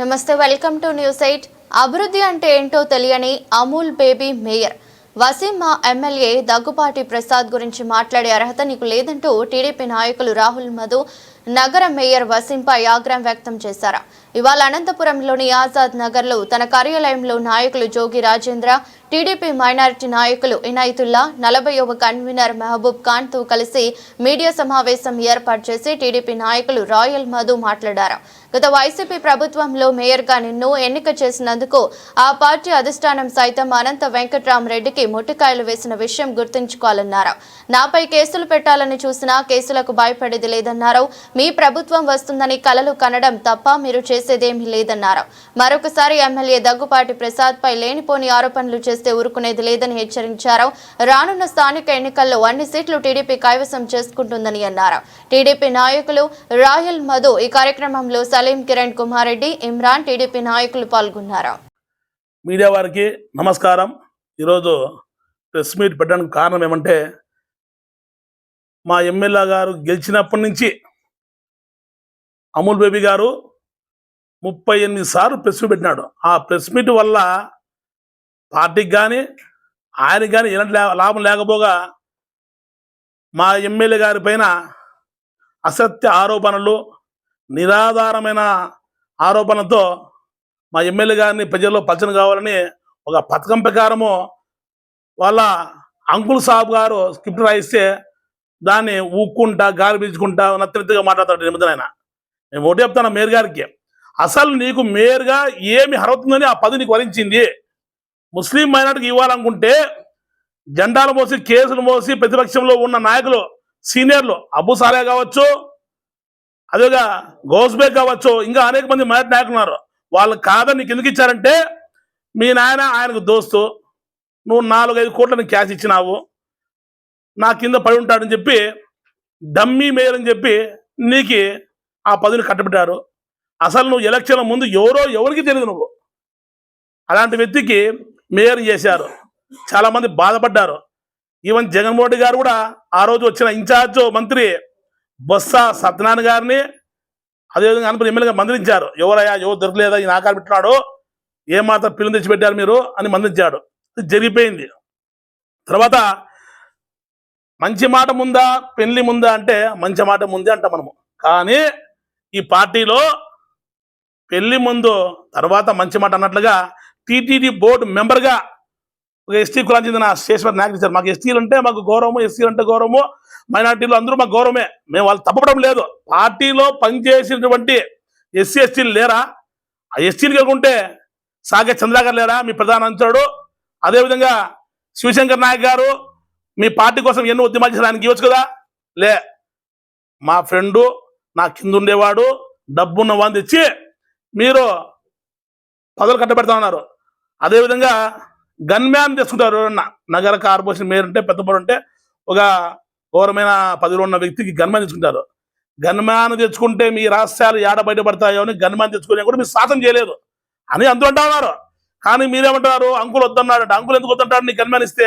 నమస్తే welcome to news eight. అభివృద్ధి అంటే ఏంటో తెలియని Amul baby mayor. Waseema MLA Daggupati Prasad గురించి మాట్లాడే అర్హత నీకు లేదంటూ టీడీపీ నాయకులు రాహుల్ మధు నగర మేయర్ వసీంపై ఆగ్రహం వ్యక్తం చేశారు. ఇవాళ అనంతపురంలోని ఆజాద్ నగర్లో తన కార్యాలయంలో నాయకులు జోగి రాజేంద్ర టీడీపీ మైనారిటీ నాయకులు ఇనాయతుల్లా నలభైవ కన్వీనర్ మహబూబ్ ఖాన్తో కలిసి మీడియా సమావేశం ఏర్పాటు చేసి టీడీపీ నాయకులు రాయల్ మధు మాట్లాడారు. గత వైసీపీ ప్రభుత్వంలో మేయర్గా నిన్ను ఎన్నిక చేసినందుకు ఆ పార్టీ అధిష్టానం సైతం అనంత వెంకట్రామరెడ్డికి ముట్టికాయలు వేసిన విషయం గుర్తుంచుకోవాలన్నారు. నాపై కేసులు పెట్టాలని చూసినా కేసులకు భయపడేది లేదన్నారు. మీ ప్రభుత్వం వస్తుందని కలలు కనడం తప్ప మీరు చేసేదేమీ లేదన్నారు. మరొకసారి ఎమ్మెల్యే దగ్గుపాటి ప్రసాద్ పై లేనిపోని ఆరోపణలు చేస్తే ఊరుకునేది లేదని హెచ్చరించారు. రానున్న స్థానిక ఎన్నికల్లో అన్ని సీట్లు టీడీపీ కైవసం చేసుకుంటుందని అన్నారు. టీడీపీ నాయకులు రాయల్ మధు ఈ కార్యక్రమంలో సలీం కిరణ్ కుమార్ రెడ్డి ఇమ్రాన్ టీడీపీ నాయకులు పాల్గొన్నారు. మీడియా వారికి నమస్కారం. ఈరోజు ప్రెస్ మీట్ పెట్టడానికి కారణం ఏమంటే మా ఎమ్మెల్యే గారు గెలిచినప్పటి నుంచి అమూల్ బేబీ గారు ముప్పై ఎనిమిది సార్లు ప్రెస్ మీట్ పెట్టినాడు. ఆ ప్రెస్ మీట్ వల్ల పార్టీకి కానీ ఆయనకి కానీ ఎలాంటి లా- లాభం లేకపోగా మా ఎమ్మెల్యే గారి పైన అసత్య ఆరోపణలు నిరాధారమైన ఆరోపణలతో మా ఎమ్మెల్యే గారిని ప్రజల్లో పచ్చని కావాలని ఒక పథకం ప్రకారము వాళ్ళ అంకుల్ సాబ్ గారు స్క్రిప్ట్ రాయిస్తే దాన్ని ఊక్కుంటా గాలి పీల్చుకుంటా నత్తనెత్తిగా మాట్లాడతాడు నిమిత్తం ఆయన. నేను ఒకటి చెప్తాను మేయర్ గారికి. అసలు నీకు మేయర్గా ఏమి హరవుతుందని ఆ పది నీకు వరించింది. ముస్లిం మైనార్టీకి ఇవ్వాలనుకుంటే జెండాలు మోసి కేసులు మోసి ప్రతిపక్షంలో ఉన్న నాయకులు సీనియర్లు అబు సాలే కావచ్చు అదేగా గౌస్బే కావచ్చు ఇంకా అనేక మంది మైనార్టీ నాయకులు ఉన్నారు వాళ్ళు కాదని నీకు ఎందుకు ఇచ్చారంటే మీ నాయన ఆయనకు దోస్తు నువ్వు నాలుగైదు కోట్లను క్యాష్ ఇచ్చినావు నా కింద పడి ఉంటాడని చెప్పి డమ్మీ మేయర్ అని చెప్పి నీకు ఆ పదవిని కట్టబెట్టారు. అసలు నువ్వు ఎలక్షన్ ముందు ఎవరో ఎవరికి తెలియదు నువ్వు. అలాంటి వ్యక్తికి మేయర్ చేశారు. చాలా మంది బాధపడ్డారు. ఈవెన్ జగన్మోహన్ రెడ్డి గారు కూడా ఆ రోజు వచ్చిన ఇన్ఛార్జ్ మంత్రి బొత్స సత్యనారాయణ గారిని అదేవిధంగా అనుకుని ఎమ్మెల్యేగా మందలించారు. ఎవరయ్యా ఎవరు దొరకలేదా ఈయన ఆకారం పెట్టినాడు ఏ మాత్రం పిల్లలు తెచ్చి పెట్టారు మీరు అని మందించాడు ఇది జరిగిపోయింది. తర్వాత మంచి మాట ముందా పెళ్ళి ముందా అంటే మంచి మాట ముందే అంట మనము. కానీ ఈ పార్టీలో పెళ్ళి ముందు తర్వాత మంచి మాట అన్నట్లుగా టీటీడీ బోర్డు మెంబర్గా ఒక ఎస్టీ కులానికి చెందిన శేశ్వర్ నాయకులు ఇచ్చారు. మాకు ఎస్టీలు అంటే మాకు గౌరవము ఎస్సీలు అంటే గౌరవము మైనార్టీలు అందరూ మాకు గౌరవమే. మేము వాళ్ళు తప్పడం లేదు. పార్టీలో పనిచేసినటువంటి ఎస్సీ ఎస్టీలు లేరా? ఆ ఎస్టీలు కలుగుంటే సాగే చంద్రాకర్ లేరా? మీ ప్రధాన అంచాడు అదేవిధంగా శివశంకర్ నాయక్ గారు మీ పార్టీ కోసం ఎన్నో ఉద్యమాలు చేసడానికి ఇవ్వచ్చు కదా? లే మా ఫ్రెండు నా కింద ఉండేవాడు డబ్బున్న వాడిని తెచ్చి మీరు పదవులు కట్టబెడతా అదేవిధంగా గన్ మ్యాన్ తెచ్చుకుంటారు నగర కార్పొరేషన్ మేయర్ ఉంటే పెద్దపడు ఉంటే ఒక ఘోరమైన పదవిలో ఉన్న వ్యక్తికి గన్మ్యాన్ తెచ్చుకుంటారు. గన్మ్యాన్ తెచ్చుకుంటే మీ రహస్యాలు ఏడ బయటపడతాయో అని గన్మ్యాన్ తెచ్చుకునే కూడా మీరు సాధన చేయలేదు అని అంటూ అంటా ఉన్నారు. కానీ మీరేమంటారు అంకుల్ వద్దన్నాడు అంటే అంకుల్ ఎందుకు వద్దంటాడు? నీకు గన్మ్యాన్ ఇస్తే?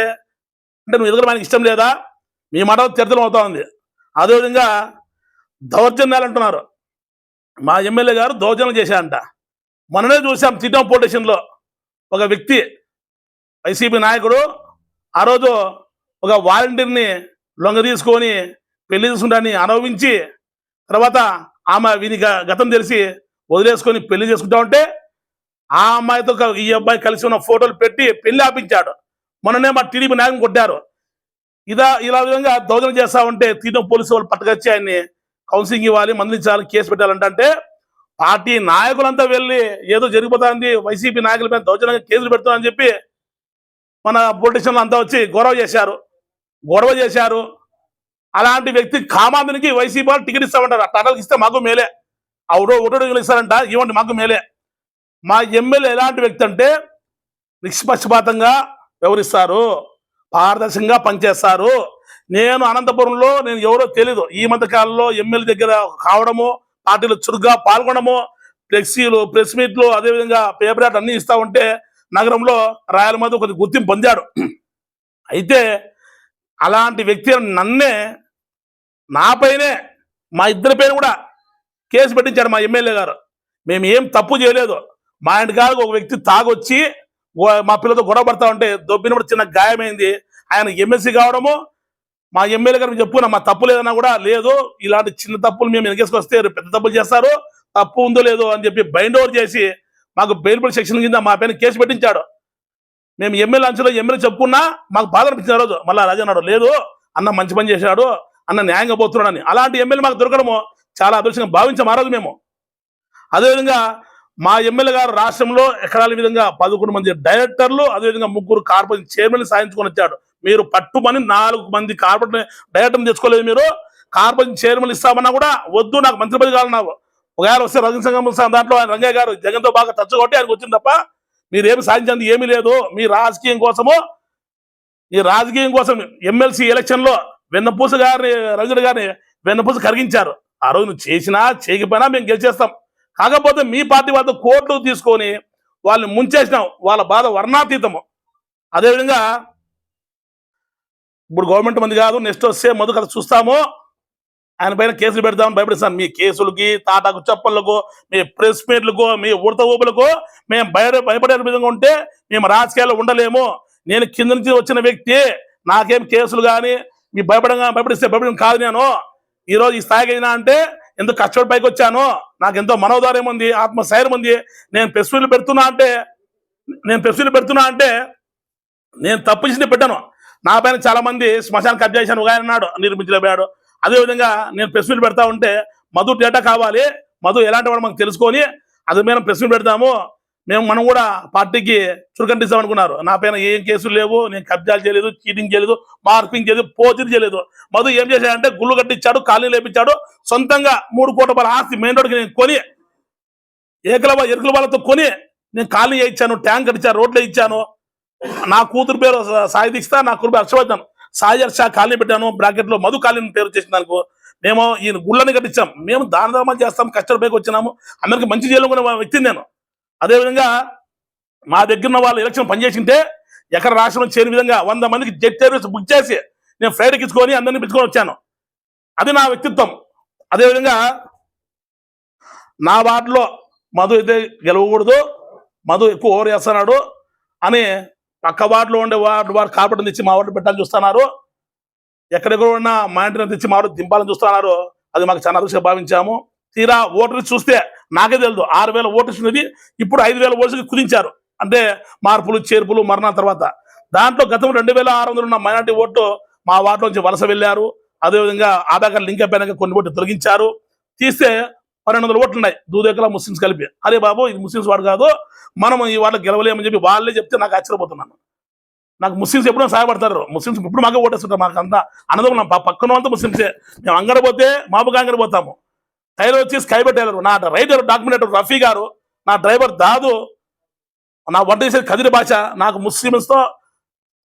అంటే నువ్వు ఎదురు మనకి ఇష్టం లేదా? మీ మాట చరిత్రం అవుతా ఉంది. అదేవిధంగా దౌర్జన్యాలు అంటున్నారు మా ఎమ్మెల్యే గారు దౌర్జన్యం చేశారంట. మననే చూసాం చిట్టం పోటేషన్లో ఒక వ్యక్తి వైసీపీ నాయకుడు ఆ రోజు ఒక వాలంటీర్ని లొంగ తీసుకొని పెళ్ళి చేసుకుంటాన్ని అనుభవించి తర్వాత ఆమె వీని గ- గతం తెలిసి వదిలేసుకొని పెళ్ళి చేసుకుంటా ఉంటే ఆ అమ్మాయితో ఈ అబ్బాయి కలిసి ఉన్న ఫోటోలు పెట్టి పెళ్ళి ఆపించాడు. మొన్ననే మా టీడీపీ నాయకుని కొట్టారు. ఇదా ఇలా విధంగా దౌర్జన్యం చేస్తా ఉంటే తీటం పోలీసు వాళ్ళు పట్టుకొచ్చి ఆయన్ని కౌన్సిలింగ్ ఇవ్వాలి మందించాలి కేసు పెట్టాలంటే పార్టీ నాయకులంతా వెళ్ళి ఏదో జరిగిపోతుంది వైసీపీ నాయకుల పైన దౌర్జన్యంగా కేసులు పెడుతున్నారని చెప్పి మన పొలిటీషియన్లు అంతా వచ్చి గొడవ చేశారు. గొడవ చేశారు. అలాంటి వ్యక్తి కామాంధునికి వైసీపీ వాళ్ళు టికెట్ ఇస్తామంటారు. అట్టాలకు ఇస్తే మాకు మేలే. అవుడో ఒకటో ఇస్తారంట ఇవ్వండి మాకు మేలే. మా ఎమ్మెల్యే ఎలాంటి వ్యక్తి అంటే నిష్పక్షపాతంగా వ్యవహరిస్తారు పారదర్శకంగా పనిచేస్తారు. నేను అనంతపురంలో నేను ఎవరో తెలీదు. ఈ మధ్యకాలంలో ఎమ్మెల్యే దగ్గర కావడము పార్టీలో చురుగ్గా పాల్గొనడము ఫ్లెక్సీలు ప్రెస్ మీట్లు అదేవిధంగా పేపర్ యాట్ అన్నీ ఇస్తా ఉంటే నగరంలో రాయల మధ్య కొద్ది గుర్తింపు పొందాడు. అయితే అలాంటి వ్యక్తి నన్నే నాపైనే మా ఇద్దరి పైన కూడా కేసు పెట్టించాడు మా ఎమ్మెల్యే గారు. మేము ఏం తప్పు చేయలేదు. మా ఇంటికాడ ఒక వ్యక్తి తాగొచ్చి మా పిల్లలతో గొడవ పడతా ఉంటే దొబ్బినప్పుడు చిన్న గాయమైంది. ఆయన ఎమ్మెల్సీ కావడము మా ఎమ్మెల్యే గారు చెప్పుకున్నా మా తప్పు లేదన్నా కూడా లేదు ఇలాంటి చిన్న తప్పులు మేము వెనకేసుకొస్తే పెద్ద తప్పులు చేస్తారు తప్పు ఉందో లేదో అని చెప్పి బైండ్ ఓవర్ చేసి మాకు బెయిల్బుల్ సెక్షన్ కింద మా పైన కేసు పెట్టించాడు. మేము ఎమ్మెల్యే అంచలో ఎమ్మెల్యే చెప్పుకున్నా మాకు బాధ అనిపించిన రోజు మళ్ళీ రాజు అన్నాడు లేదు అన్న మంచి పని చేశాడు అన్న న్యాయంగా పోతున్నాడని. అలాంటి ఎమ్మెల్యే మాకు దొరకడము చాలా అదృష్టంగా భావించాం ఆ రోజు మేము. అదేవిధంగా మా ఎమ్మెల్యే గారు రాష్ట్రంలో ఎకరాల విధంగా పదకొండు మంది డైరెక్టర్లు అదేవిధంగా ముగ్గురు కార్పొరేషన్ చైర్మన్ సాధించుకొని వచ్చాడు. మీరు పట్టుమని నాలుగు మంది కార్పొరేట్ డైరెక్టర్ తెచ్చుకోలేదు మీరు. కార్పొరేషన్ చైర్మన్ ఇస్తామన్నా కూడా వద్దు నాకు మంత్రి పదవి కావాలి నాకు. ఒకవేళ వస్తే రజనీ సంఘం దాంట్లో ఆయన రంగయ్య గారు జగన్తో బాగా టచ్ కొట్టి ఆయనకు వచ్చింది తప్ప మీరు ఏమి సాధించింది ఏమీ లేదు. మీ రాజకీయం కోసము ఈ రాజకీయం కోసం ఎమ్మెల్సీ ఎలక్షన్లో వెన్నపూస గారిని రంగుడు గారిని వెన్నపూస కరిగించారు. ఆ రోజు నువ్వు చేసినా చేయకపోయినా మేము గెలిచేస్తాం. కాకపోతే మీ పార్టీ వద్ద కోర్టు తీసుకొని వాళ్ళని ముంచేసినాం. వాళ్ళ బాధ వర్ణాతీతము. అదేవిధంగా ఇప్పుడు గవర్నమెంట్ మంది కాదు నెక్స్ట్ వస్తే మధు కథ చూస్తాము. ఆయన పైన కేసులు పెడతామని భయపడిస్తాను మీ కేసులకి తాటాకు చప్పళ్ళకు మీ ప్రెస్ మీట్లకు మీ ఉడత ఊపులకు మేము భయ భయపడే విధంగా ఉంటే మేము రాజకీయాల్లో ఉండలేము. నేను కింద నుంచి వచ్చిన వ్యక్తి నాకేం కేసులు కానీ మీ భయపడంగా భయపడిస్తే భయపడడం కాదు నేను. ఈ రోజు ఈ స్థాయికి అయినా అంటే ఎంతో కష్టపడి పైకి వచ్చాను? నాకు ఎంతో మనోధార్యం ఉంది ఆత్మస్థైర్యం ఉంది. నేను ప్రెస్ మీట్లు పెడుతున్నా అంటే నేను ప్రెస్ మీట్లు పెడుతున్నా అంటే నేను తప్పు చేసి పెట్టాను. నా పైన చాలా మంది శ్మశాన కబ్జా చేశాను ఒక ఆయన అన్నాడు నిర్మించలేకపోయాడు అదేవిధంగా నేను ప్రెస్ మీట్ పెడతా ఉంటే మధు డేటా కావాలి. మధు ఎలాంటి వాడు మనకు తెలుసుకొని అది మేము ప్రెస్ మీట్ పెడతాము. మేము మనం కూడా పార్టీకి చురుకంటిస్తాం అనుకున్నారు. నా పైన ఏం కేసులు లేవు. నేను కబ్జాలు చేయలేదు చీటింగ్ చేయలేదు మార్పింగ్ చేయలేదు పోచింగ్ చేయలేదు. మధు ఏం చేశాడంటే గుళ్ళు కట్టించాడు కాలనీ లేపించాడు. సొంతంగా మూడు కోట్ల రూపాయల ఆస్తి మెయిన్ రోడ్కి నేను కొని ఏకల ఎరుకుల వాళ్ళతో కొని నేను కాలనీ ఇచ్చాను ట్యాంక్ కట్టించాను రోడ్లు ఇచ్చాను. నా కూతురు పేరు సాయి దీక్షిత నా కూతురు పేరు హర్షవర్ధన్. సాయి హర్ష కాలనీ పెట్టాను బ్రాకెట్లో మధు కాలనీ పేరు చేసిన దానికి మేము ఈయన గుళ్ళని కట్టించాం. మేము దాన ధర్మాలు చేస్తాం కష్టపడికి వచ్చినాము. అందరికి మంచి చేయాలనుకునే వ్యక్తిని నేను. అదేవిధంగా మా దగ్గర ఉన్న వాళ్ళు ఎలక్షన్ పనిచేసింటే ఎక్కడ రాష్ట్రంలో చేరిన విధంగా వంద మందికి జెట్ సర్వీస్ బుక్ చేసి నేను ఫ్లైట్ ఎక్కించుకొని అందరినీ పిలుచుకొని వచ్చాను. అది నా వ్యక్తిత్వం. అదేవిధంగా నా వార్డులో మధు అయితే గెలవకూడదు మధు ఎక్కువ ఓవర్ చేస్తున్నాడు అని పక్క వార్డులో ఉండే వార్డు వారు కార్పొరేటర్ తెచ్చి మా వార్డు పెట్టాలని చూస్తున్నారు. ఎక్కడెక్కడ ఉన్న మా ఇంటిని తెచ్చి మా వార్డు దింపాలని చూస్తున్నారు. అది మాకు చాలా అదృష్టంగా భావించాము. తీరా ఓటర్లు చూస్తే నాకే తెలియదు ఆరు వేల ఓటర్స్ ఉన్నది ఇప్పుడు ఐదు వేల ఓటర్స్కి కుదించారు. అంటే మార్పులు చేర్పులు మరణాల తర్వాత. దాంట్లో గతం రెండు వేల ఆరు వందలు ఉన్న మైనార్టీ ఓట్లు మా వార్డు నుంచి వలస వెళ్ళారు. అదేవిధంగా ఆధార్ కార్డు లింక్ అయిపోయినాక కొన్ని ఓట్లు తొలగించారు. తీస్తే పన్నెండు వందల ఓట్లు ఉన్నాయి. దూదేకల ముస్లిమ్స్ కలిపి. అరే బాబు ఇది ముస్లిమ్స్ వాడు కాదు. మనం ఈ వాళ్ళకి గెలవలేమని చెప్పి వాళ్ళే చెప్తే నాకు ఆశ్చర్యపోతున్నాను. నాకు ముస్లిమ్స్ ఎప్పుడూ సహాయపడతారు. ముస్లిమ్స్ ఇప్పుడు మాకే ఓటేస్తుంటారు. మాకు అంతా అన్నదమ్ములం పక్కన అంతా ముస్లిమ్సే. మేము అంగడి పోతే మాబుగా అంగడి పోతాము. టైలర్ వచ్చి స్కైబర్ టైలర్. నా రైడర్ డాక్యుమెంటర్ రఫీ గారు నా డ్రైవర్ దాదు. నా వంట చేసే కదిరి భాష. నాకు ముస్లిమ్స్తో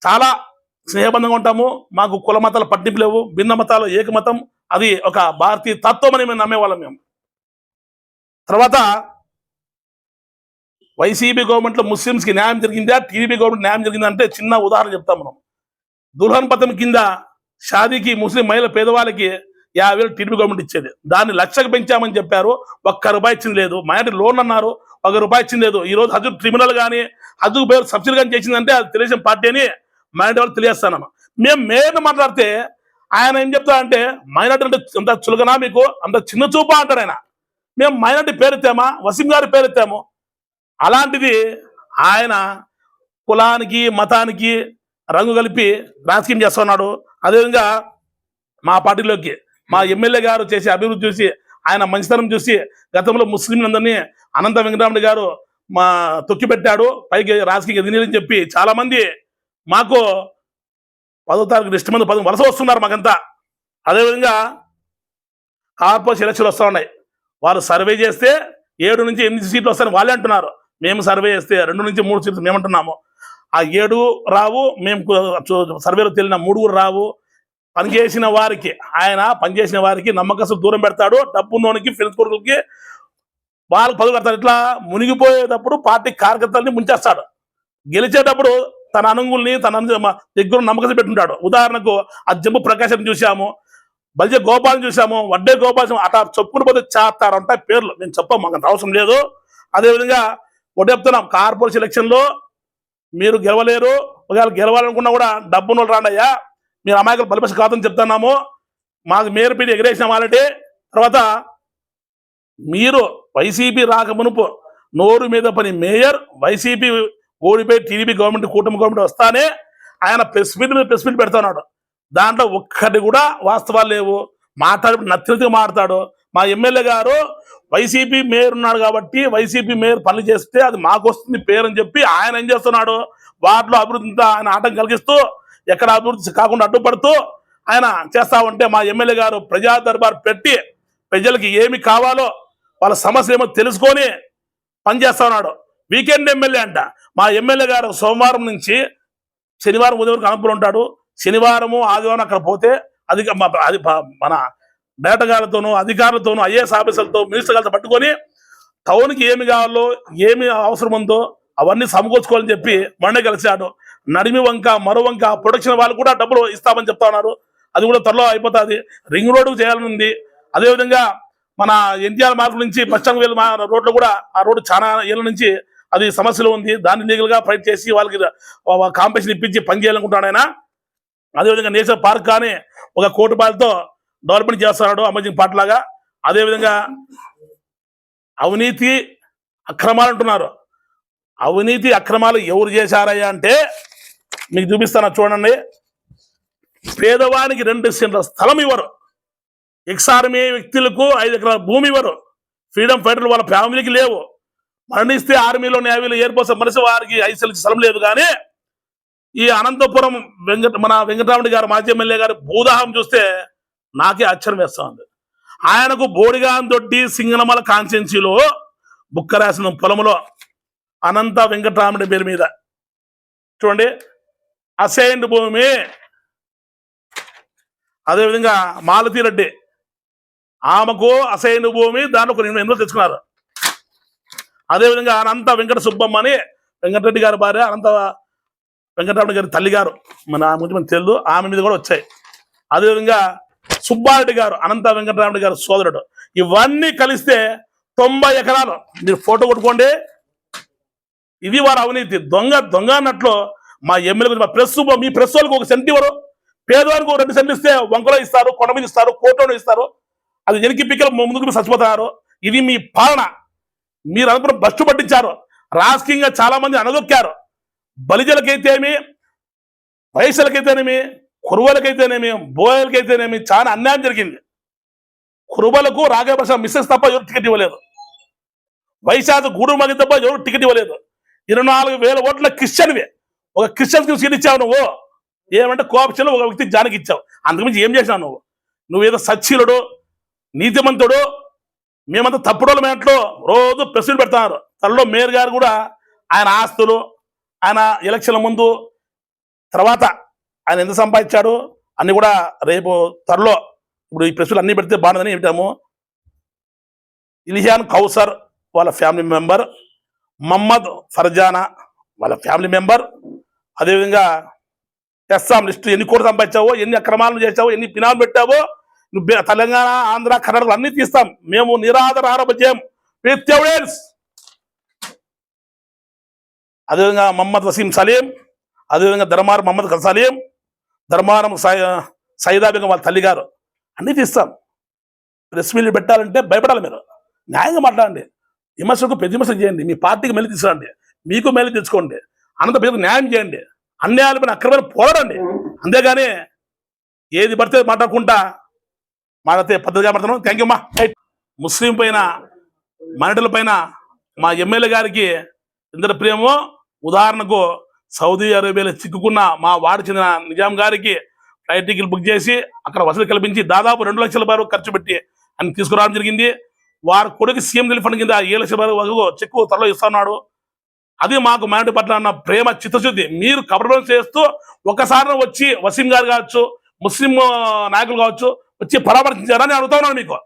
చాలా స్నేహబంధంగా ఉంటాము. మాకు కుల మతాల పట్టింపు లేవు. భిన్న మతాలు ఏకమతం. అది ఒక భారతీయ తత్వం అని మేము నమ్మేవాళ్ళం మేము. తర్వాత వైసీపీ గవర్నమెంట్లో ముస్లిమ్స్కి న్యాయం జరిగిందా? టీడీపీ గవర్నమెంట్ న్యాయం జరిగిందా అంటే చిన్న ఉదాహరణ చెప్తాం మనం. దుల్హన్ పథకం కింద షాదీకి ముస్లిం మహిళ పేదవాళ్ళకి యాభై వేలు టీడీపీ గవర్నమెంట్ ఇచ్చేది. దాన్ని లక్షకు పెంచామని చెప్పారు. ఒక్క రూపాయి ఇచ్చింది లేదు. మైనార్టీ లోన్ అన్నారు. ఒక రూపాయి ఇచ్చింది లేదు. ఈ రోజు హజ్ ట్రిబ్యునల్ కానీ హజ్ పేరు సబ్సిడీ కానీ చేసిందంటే అది తెలుగుదేశం పార్టీ అని మైనార్టీ వాళ్ళు తెలియజేస్తాను మేము మేయర్ని మాట్లాడితే ఆయన ఏం చెప్తారంటే మైనార్టీ అంటే అంత చులకనా మీకు? అంత చిన్న చూపా అంటారు ఆయన. మేము మైనార్టీ పేరెత్తామా? వసీం గారి పేరెత్తాము. అలాంటిది ఆయన కులానికి మతానికి రంగు కలిపి రాజకీయం చేస్తున్నాడు. అదేవిధంగా మా పార్టీలోకి మా ఎమ్మెల్యే గారు చేసే అభివృద్ధి చూసి ఆయన మంచితనం చూసి గతంలో ముస్లింలందరినీ అనంత వెంకటరామరెడ్డి గారు మా తొక్కిపెట్టాడు. పైకి రాజకీయ ఎదినని చెప్పి చాలా మంది మాకు పదో తారీఖు నెక్స్ట్ మంది పది వలస వస్తున్నారు మాకంతా. అదేవిధంగా కార్పొరేషన్ ఎలక్షన్లు వస్తూ ఉన్నాయి. వాళ్ళు సర్వే చేస్తే ఏడు నుంచి ఎనిమిది సీట్లు వస్తాయని వాళ్ళే అంటున్నారు. మేము సర్వే చేస్తే రెండు నుంచి మూడు సీట్లు మేము అంటున్నాము ఆ ఏడు రావు మేము సర్వేలో తెలియన మూడుగురు రావు పనిచేసిన వారికి ఆయన పనిచేసిన వారికి నమ్మకస్తులు దూరం పెడతాడు. డబ్బు ఉన్నోనికి ఫ్రెండ్స్ కొడుకులకి వాళ్ళు పదులు కడతాడు ఇట్లా మునిగిపోయేటప్పుడు పార్టీ కార్యకర్తల్ని ముంచేస్తాడు. గెలిచేటప్పుడు తన అనుగుల్ని తన దగ్గర నమ్మకం పెట్టుంటాడు. ఉదాహరణకు ఆ జంబు ప్రకాశం చూసాము బల్జే గోపాలం చూసాము వడ్డే గోపాలం అట చెప్పుకుని పోతే చేస్తారంట పేర్లు. నేను చెప్పాము మాకు అవసరం లేదు. అదేవిధంగా ఒకటి చెప్తున్నాం కార్పొరేషన్ ఎలక్షన్లో మీరు గెలవలేరు. ఒకవేళ గెలవాలనుకున్నా కూడా డబ్బును రాండయ్యా మీరు అమాయకులు బలిపసి కాదని చెప్తున్నాము. మాకు మేరు పీడి ఎగిరేసినాం ఆల్రెడీ తర్వాత మీరు వైసీపీ రాక మునుపు నోరు మీద పని మేయర్ వైసీపీ ఓడిపోయి టీడీపీ గవర్నమెంట్ కూటమి గవర్నమెంట్ వస్తానే ఆయన ప్రెస్ మీట్ మీద ప్రెస్ మీట్ పెడుతున్నాడు. దాంట్లో ఒక్కటి కూడా వాస్తవాలు లేవు. మాట్లాడి నచ్చినట్టుగా మాట్లాడు. మా ఎమ్మెల్యే గారు వైసీపీ మేయర్ ఉన్నాడు కాబట్టి వైసీపీ మేయర్ పనులు చేస్తే అది మాకు వస్తుంది పేరు అని చెప్పి ఆయన ఏం చేస్తున్నాడు? వాటిలో అభివృద్ధి ఆయన ఆటం కలిగిస్తూ ఎక్కడ అభివృద్ధి కాకుండా అడ్డుపడుతూ ఆయన చేస్తా ఉంటే మా ఎమ్మెల్యే గారు ప్రజా దర్బార్ పెట్టి ప్రజలకి ఏమి కావాలో వాళ్ళ సమస్య ఏమో తెలుసుకొని పనిచేస్తా ఉన్నాడు. వీకెండ్ ఎమ్మెల్యే అంట. మా ఎమ్మెల్యే గారు సోమవారం నుంచి శనివారం ఉదయం వరకు ఉంటాడు. శనివారము ఆదివారం అక్కడ పోతే అది మా- అది మన బేటగాళ్ళతోనూ అధికారులతోనూ ఐఏఎస్ ఆఫీసర్లతో మినిస్టర్ గారితో పట్టుకొని టౌన్కి ఏమి కావాలో ఏమి అవసరం ఉందో అవన్నీ సమకూర్చుకోవాలని చెప్పి మొన్నే కలిశాడు నడిమి వంక మరో వంక ప్రొడక్షన్ వాళ్ళు కూడా డబ్బులు ఇస్తామని చెప్తా ఉన్నారు. అది కూడా త్వరలో అయిపోతుంది. రింగ్ రోడ్డు చేయాలని ఉంది. అదేవిధంగా మన ఎన్టీఆర్ మార్గం నుంచి పశ్చిమ వేలు రోడ్లు కూడా ఆ రోడ్డు చాలా ఏళ్ళ నుంచి అది సమస్యలు ఉంది. దాన్ని లీగల్గా ఫైట్ చేసి వాళ్ళకి కాంపిటీషన్ ఇప్పించి పనిచేయాలనుకుంటాడు ఆయన. అదేవిధంగా నేషనల్ పార్క్ కానీ ఒక కోటి రూపాయలతో డెవలప్మెంట్ చేస్తున్నాడు అమర్జింగ్ పార్ట్ లాగా. అదేవిధంగా అవినీతి అక్రమాలు అంటున్నారు. అవినీతి అక్రమాలు ఎవరు చేశారయ్యా అంటే మీకు చూపిస్తాను చూడండి. పేదవానికి రెండు సెంట్ల స్థలం ఇవ్వరు. ఎక్స్ఆర్మీ వ్యక్తులకు ఐదు ఎకరాల భూమి ఇవ్వరు. ఫ్రీడమ్ ఫైటర్లు వాళ్ళ ఫ్యామిలీకి లేవు. మరణిస్తే ఆర్మీలో నేవీలో ఎయిర్ ఫోర్స్ మనిషి వారికి ఐసీఎల్కి స్థలం లేదు కానీ ఈ అనంతపురం వెంకట మన వెంకటరాముడి గారు మాజీ ఎమ్మెల్యే గారి భూదాహం చూస్తే నాకే ఆశ్చర్యం వేస్తా ఉంది. ఆయనకు బోడిగాన్ దొడ్డి సింగనమల కాన్స్టెన్సీలో బుక్క రాసిన పొలంలో అనంత వెంకటరాముడి పేరు మీద. చూడండి. అసైన్డ్ భూమి. అదేవిధంగా మాలతీ రెడ్డి. ఆమెకు అసైన్ భూమి దాంట్లో కొన్ని ఎన్నో తెచ్చుకున్నారు. అదేవిధంగా అనంత వెంకట సుబ్బమ్మ అని వెంకటరెడ్డి గారి భార్య అనంత వెంకటరమణ గారి తల్లి గారు మన ఆమె గురించి మనకు తెలియదు ఆమె మీద కూడా వచ్చాయి. అదేవిధంగా సుబ్బారెడ్డి గారు అనంత వెంకటరమణ గారు సోదరుడు. ఇవన్నీ కలిస్తే తొంభై ఎకరాలు. మీరు ఫోటో కొట్టుకోండి. ఇది వారి అవినీతి. దొంగ దొంగ అన్నట్లు మా ఎమ్మెల్యే మా ప్రెస్ మీ ప్రెస్ వాళ్ళకి ఒక సెంట్ ఇవ్వరు. పేదవారికి ఒక రెండు సెంట్లు ఇస్తే వంకలో ఇస్తారు కొండ మీద ఇస్తారు కోటలో ఇస్తారు. అది ఎనికి పిక్కలు ముందుకు చచ్చిపోతున్నారు ఇది మీ పాలన. మీరు అనుకున్న బస్టు పట్టించారు. రాజకీయంగా చాలా మంది అనదొక్కారు. బలిజలకైతేమి వయసులకైతేనేమి కురువలకైతేనేమి బోయలకైతేనేమి చాలా అన్యాయం జరిగింది. కురుబలకు రాఘవప్రసాద్ మిస్సెస్ తప్ప ఎవరు టికెట్ ఇవ్వలేదు. వైశాఖ గూడు తప్ప ఎవరు టికెట్ ఇవ్వలేదు. ఇరవై నాలుగు వేల ఓట్ల క్రిస్టియన్వి. ఒక క్రిస్టియన్స్కి సీట్ ఇచ్చావు నువ్వు. ఏమంటే కోఆప్షన్లో ఒక వ్యక్తి జానికి ఇచ్చావు. అంతకుమించి ఏం చేసినావు నువ్వు? నువ్వేదో సచ్చీలుడు నీతిమంతుడు మేమంతా తప్పుడోళ్ళ మేంట్లో రోజు ప్రెస్లు పెడతారు తనలో మేయర్ గారు కూడా ఆయన ఆస్తులు ఆయన ఎలక్షన్ల ముందు తర్వాత ఆయన ఎంత సంపాదించాడు? అన్ని కూడా రేపు త్వరలో ఇప్పుడు ఈ ప్రశ్నలు అన్ని పెడితే బాగుందని చెప్తాము ఇలియాన్ కౌసర్ వాళ్ళ ఫ్యామిలీ మెంబర్ మహమ్మద్ ఫర్జానా వాళ్ళ ఫ్యామిలీ మెంబర్ అదేవిధంగా తెస్తాం లిస్ట్ ఎన్ని కోట్లు సంపాదించావో ఎన్ని అక్రమాలను చేసావో ఎన్ని పినాలు పెట్టావో నువ్వు తెలంగాణ ఆంధ్ర కర్ణాటక అన్ని తీస్తాం. మేము నిరాధార చేయం. విత్ ఎవిడెన్స్ అదేవిధంగా మహమ్మద్ వసీం సలీం అదేవిధంగా ధర్మారం మహమ్మద్ సలీం ధర్మారం సై- సైదాబిగం వాళ్ళ తల్లిగారు అన్ని తీస్తాం ప్రెస్ మీట్లు పెట్టాలంటే భయపడాలి మీరు. న్యాయంగా మాట్లాడండి. విమర్శకు ప్రతి విమర్శ చేయండి. మీ పార్టీకి మెల్లి తీసుకురండి. మీకు మెల్లి తెచ్చుకోండి. అనంత న్యాయం చేయండి. అన్యాయాలపైన అక్రమైన పోరాడండి. అంతేగాని ఏది పడితే మాట్లాడుకుంటా మాట్లాడితే పద్ధతిగా మాట్లాడుతున్నాం థ్యాంక్ యూ మా ముస్లిం పైన మహిళల పైన మా ఎమ్మెల్యే గారికి ఇందరి ప్రేమో ఉదాహరణకు సౌదీ అరేబియాలో చిక్కుకున్న మా వార్డు చెందిన నిజాం గారికి ఫ్లైట్ టికెట్ బుక్ చేసి అక్కడ వసతి కల్పించి దాదాపు రెండు లక్షల రూపాయలు ఖర్చు పెట్టి అని తీసుకురావడం జరిగింది. వారి కొడుకు సీఎం రిలీఫ్ ఫండ్ కింద ఏడు లక్షల వరకు చెక్కు త్వరలో ఇస్తున్నాడు. అది మాకు మైనార్టీ పట్ల ఉన్న ప్రేమ చిత్తశుద్ధి. మీరు కబడ్డం చేస్తూ ఒకసారి వచ్చి వసీం గారు కావచ్చు ముస్లిం నాయకులు కావచ్చు వచ్చి పరామర్శించారని అడుగుతా ఉన్నాను మీకు.